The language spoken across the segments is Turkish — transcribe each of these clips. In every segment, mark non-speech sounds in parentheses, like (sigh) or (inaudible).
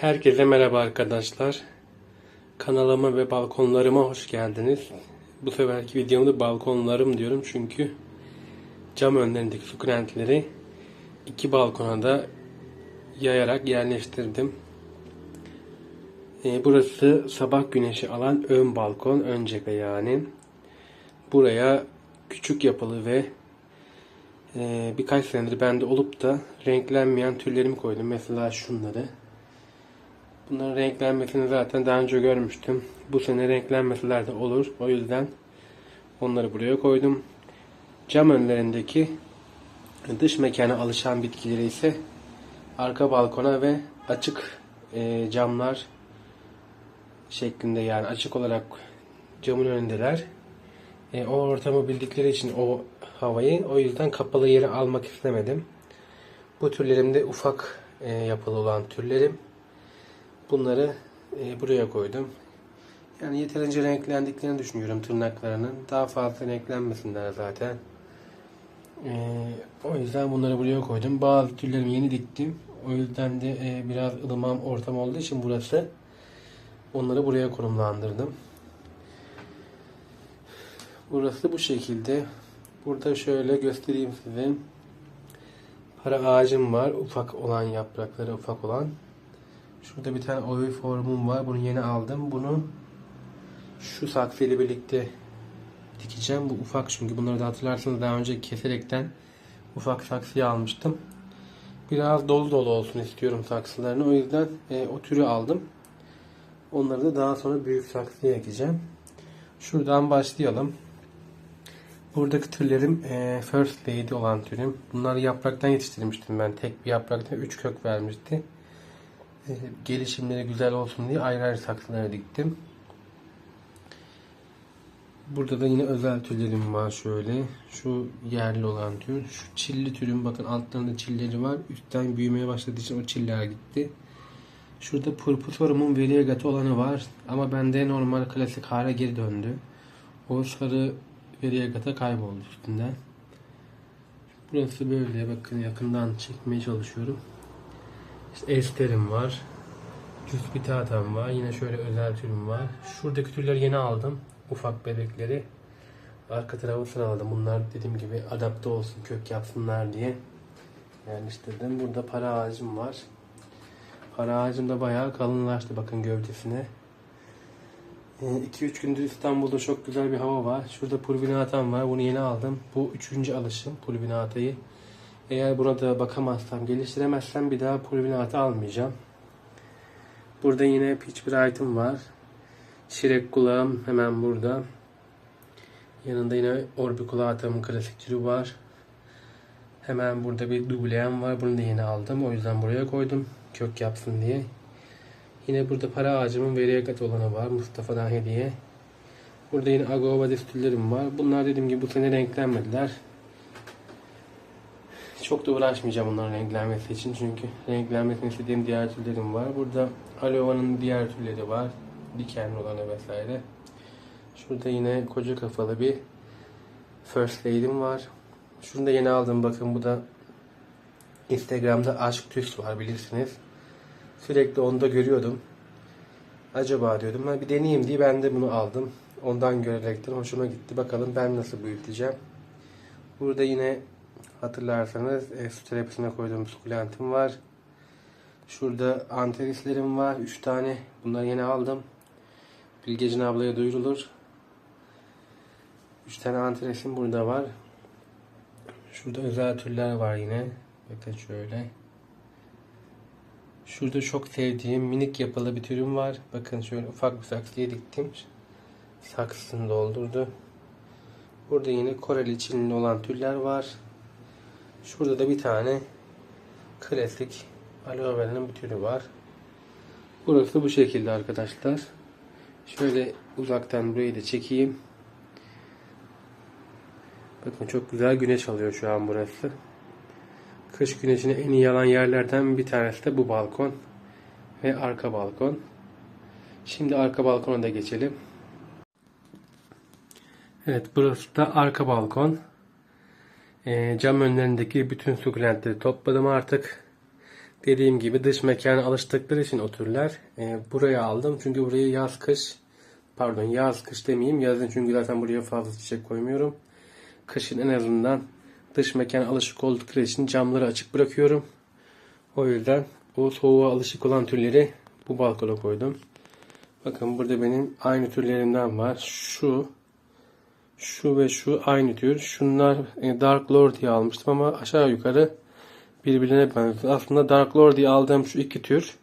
Herkese merhaba arkadaşlar. Kanalıma ve balkonlarıma hoş geldiniz. Bu seferki videomda balkonlarım diyorum çünkü cam önlerindeki sukulentleri iki balkona da yayarak yerleştirdim. Ee, burası sabah güneşi alan ön balkon, ön cephe yani. Buraya küçük yapılı ve e, birkaç senedir bende olup da renklenmeyen türlerimi koydum. Mesela şunları. Bunların renklenmesini zaten daha önce görmüştüm. Bu sene renklenmeseler de olur. O yüzden onları buraya koydum. Cam önlerindeki dış mekana alışan bitkileri ise arka balkona ve açık e, camlar şeklinde yani açık olarak camın önündeler. E, o ortamı bildikleri için o havayı o yüzden kapalı yere almak istemedim. Bu türlerimde ufak e, yapılı olan türlerim. Bunları e, buraya koydum. Yani yeterince renklendiklerini düşünüyorum tırnaklarının. Daha fazla renklenmesinler zaten. E, o yüzden bunları buraya koydum. Bazı türlerimi yeni diktim. O yüzden de e, biraz ılıman ortam olduğu için burası onları buraya konumlandırdım. Burası bu şekilde. Burada şöyle göstereyim size. Para ağacım var. Ufak olan yaprakları ufak olan. Şurada bir tane ovi formum var. Bunu yeni aldım. Bunu şu saksı ile birlikte dikeceğim. Bu ufak çünkü bunları da hatırlarsanız daha önce keserekten ufak saksıya almıştım. Biraz dolu dolu olsun istiyorum saksılarını. O yüzden e, o türü aldım. Onları da daha sonra büyük saksıya ekeceğim. Şuradan başlayalım. Buradaki türlerim e, First Lady olan türüm. Bunları yapraktan yetiştirmiştim ben. Tek bir yapraktan 3 kök vermişti. (laughs) Gelişimleri güzel olsun diye ayrı ayrı saksılara diktim. Burada da yine özel türlerim var şöyle. Şu yerli olan tür. Şu çilli türüm bakın altlarında çilleri var. Üstten büyümeye başladığı için o çiller gitti. Şurada purpusorumun variegatı olanı var. Ama bende normal klasik hale geri döndü. O sarı variegata kayboldu üstünden. Burası böyle bakın yakından çekmeye çalışıyorum. İşte esterim var. Cuspitatam var. Yine şöyle özel türüm var. Şuradaki türleri yeni aldım. Ufak bebekleri. Arka tarafını aldım. Bunlar dediğim gibi adapte olsun, kök yapsınlar diye yerleştirdim. Burada para ağacım var. Para ağacım da bayağı kalınlaştı bakın gövdesine. 2-3 gündür İstanbul'da çok güzel bir hava var. Şurada pulvinatam var. Bunu yeni aldım. Bu üçüncü alışım pulvinatayı. Eğer buna da bakamazsam, geliştiremezsem bir daha pulvinata almayacağım. Burada yine Peach Bright'ım var. Şirek kulağım hemen burada. Yanında yine Orbiculatam'ın klasik türü var. Hemen burada bir dubleyen var. Bunu da yeni aldım. O yüzden buraya koydum. Kök yapsın diye. Yine burada para ağacımın variegat olanı var. Mustafa'dan hediye. Burada yine agova destüllerim var. Bunlar dediğim gibi bu sene renklenmediler. Çok da uğraşmayacağım bunların renklenmesi için. Çünkü renklenmesini istediğim diğer türlerim var. Burada aloe diğer türleri var. Dikenli olanı vesaire. Şurada yine koca kafalı bir First Lady'm var. Şunu da yeni aldım. Bakın bu da Instagram'da aşk tüs var bilirsiniz. Sürekli onu da görüyordum. Acaba diyordum. Ben bir deneyeyim diye ben de bunu aldım. Ondan görerekten hoşuma gitti. Bakalım ben nasıl büyüteceğim. Burada yine hatırlarsanız e, su terapisine koyduğum sukulentim var. Şurada anterislerim var. 3 tane. Bunları yeni aldım. Bilgecin ablaya duyurulur. 3 tane anteresim burada var. Şurada özel türler var yine. Bakın şöyle. Şurada çok sevdiğim minik yapılı bir türüm var. Bakın şöyle ufak bir saksıya diktim. Saksısını doldurdu. Burada yine Koreli Çinli olan türler var. Şurada da bir tane klasik aloe vera'nın bir türü var. Burası bu şekilde arkadaşlar. Şöyle uzaktan burayı da çekeyim. Bakın çok güzel güneş alıyor şu an burası. Kış güneşine en iyi alan yerlerden bir tanesi de bu balkon ve arka balkon. Şimdi arka balkona da geçelim. Evet burası da arka balkon. E, cam önlerindeki bütün sukulentleri topladım artık. Dediğim gibi dış mekana alıştıkları için o türler e, buraya aldım. Çünkü burayı yaz kış pardon yaz kış demeyeyim yazın çünkü zaten buraya fazla çiçek koymuyorum. Kışın en azından dış mekana alışık oldukları için camları açık bırakıyorum. O yüzden o soğuğa alışık olan türleri bu balkona koydum. Bakın burada benim aynı türlerimden var. Şu, şu ve şu aynı tür. Şunlar e, Dark Lord diye almıştım ama aşağı yukarı birbirine benziyor. Aslında Dark Lord diye aldığım şu iki tür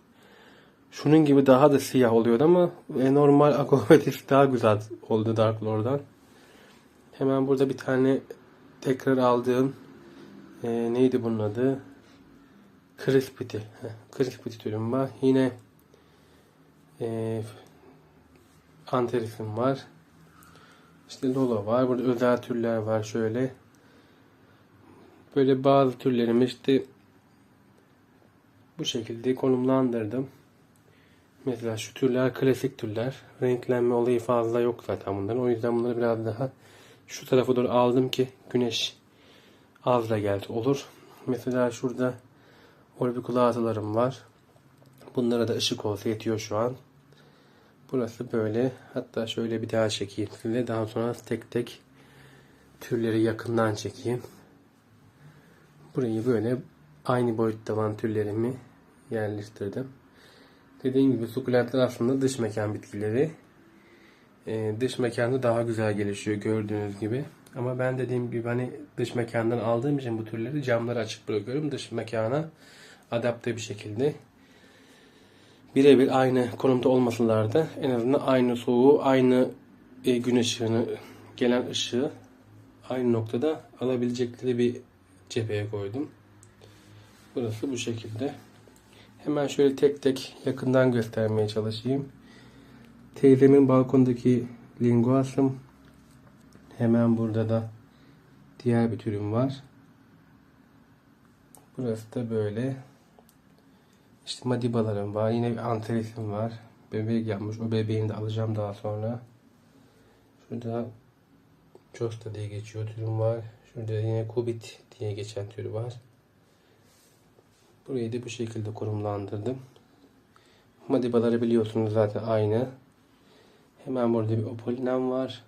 şunun gibi daha da siyah oluyordu ama e, normal Aquabetis (laughs) daha güzel oldu Dark Lord'dan. Hemen burada bir tane tekrar aldığım e, neydi bunun adı? Crispity. Crispity türüm var. Yine e, Anterisim var. İşte Lolo var. Burada özel türler var şöyle. Böyle bazı türlerimi işte bu şekilde konumlandırdım. Mesela şu türler klasik türler. Renklenme olayı fazla yok zaten bunların. O yüzden bunları biraz daha şu tarafa doğru aldım ki güneş az da geldi olur. Mesela şurada orbiculaatalarım var. Bunlara da ışık olsa yetiyor şu an. Burası böyle. Hatta şöyle bir daha çekeyim size. Daha sonra tek tek türleri yakından çekeyim. Burayı böyle aynı boyutta olan türlerimi yerleştirdim. Dediğim gibi sukulentler aslında dış mekan bitkileri. Ee, dış mekanda daha güzel gelişiyor gördüğünüz gibi. Ama ben dediğim gibi hani dış mekandan aldığım için bu türleri camları açık bırakıyorum. Dış mekana adapte bir şekilde. Birebir aynı konumda olmasalar da en azından aynı soğuğu, aynı e, gün ışığını, gelen ışığı aynı noktada alabilecekleri bir cepheye koydum. Burası bu şekilde. Hemen şöyle tek tek yakından göstermeye çalışayım. Teyzemin balkondaki linguasım. Hemen burada da diğer bir türüm var. Burası da böyle. İşte madibalarım var. Yine bir anterisim var. Bebek yapmış. O bebeğini de alacağım daha sonra. Şurada Costa diye geçiyor türüm var. Şurada yine Kubit diye geçen tür var. Burayı da bu şekilde konumlandırdım. Madibaları biliyorsunuz zaten aynı. Hemen burada bir opolinem var.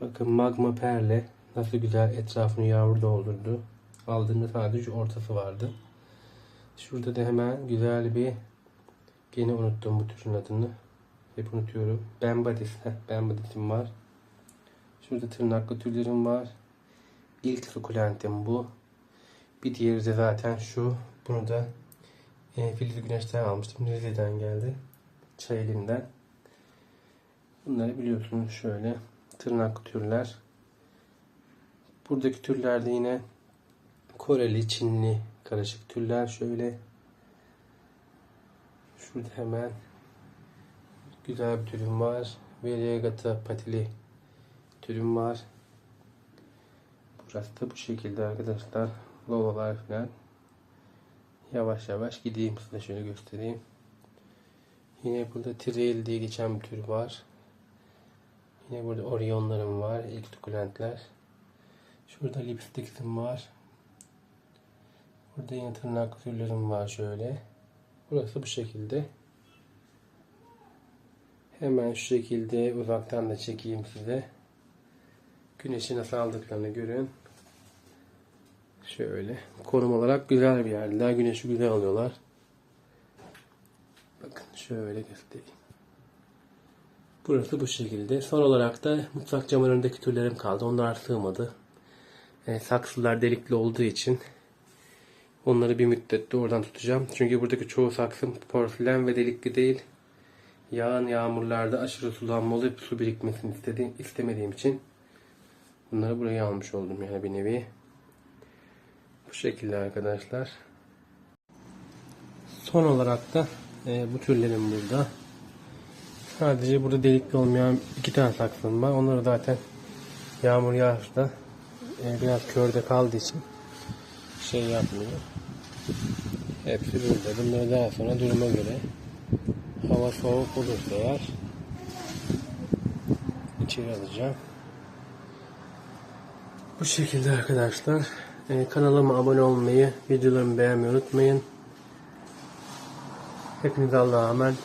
Bakın magma perle nasıl güzel etrafını yağmur doldurdu. Aldığımda sadece ortası vardı. Şurada da hemen güzel bir gene unuttum bu türün adını. Hep unutuyorum. Bembadis. Heh, Bembadis'im var. Şurada tırnaklı türlerim var. İlk sukulentim bu. Bir diğeri de zaten şu. Bunu da e, Filiz Güneş'ten almıştım. Rize'den geldi. Çay elinden. Bunları biliyorsunuz şöyle tırnaklı türler. Buradaki türlerde yine Koreli, Çinli karışık türler şöyle. Şurada hemen güzel bir türüm var. Variegata patili türüm var. Burası da bu şekilde arkadaşlar. Lolalar falan. Yavaş yavaş gideyim size şöyle göstereyim. Yine burada Trail diye geçen bir tür var. Yine burada Orionlarım var. İlk sukulentler. Şurada Lipsticks'im var. Burada yine tırnak türlerim var şöyle. Burası bu şekilde. Hemen şu şekilde uzaktan da çekeyim size. Güneşi nasıl aldıklarını görün. Şöyle. Konum olarak güzel bir yerdeler. Güneşi güzel alıyorlar. Bakın şöyle göstereyim. Burası bu şekilde. Son olarak da mutfak camının önündeki türlerim kaldı. Onlar sığmadı. E, saksılar delikli olduğu için onları bir müddet de oradan tutacağım. Çünkü buradaki çoğu saksım porselen ve delikli değil. Yağan yağmurlarda aşırı sulanma olup su birikmesini istediğim, istemediğim için bunları buraya almış oldum yani bir nevi. Bu şekilde arkadaşlar. Son olarak da e, bu türlerim burada. Sadece burada delikli olmayan iki tane saksım var. Onları zaten yağmur yağışta e, biraz körde kaldığı için şey yapmıyor. Hepsi burada. Bunları daha sonra duruma göre hava soğuk olursa eğer içeri alacağım. Bu şekilde arkadaşlar. Ee, kanalıma abone olmayı, videolarımı beğenmeyi unutmayın. Hepinize Allah'a emanet.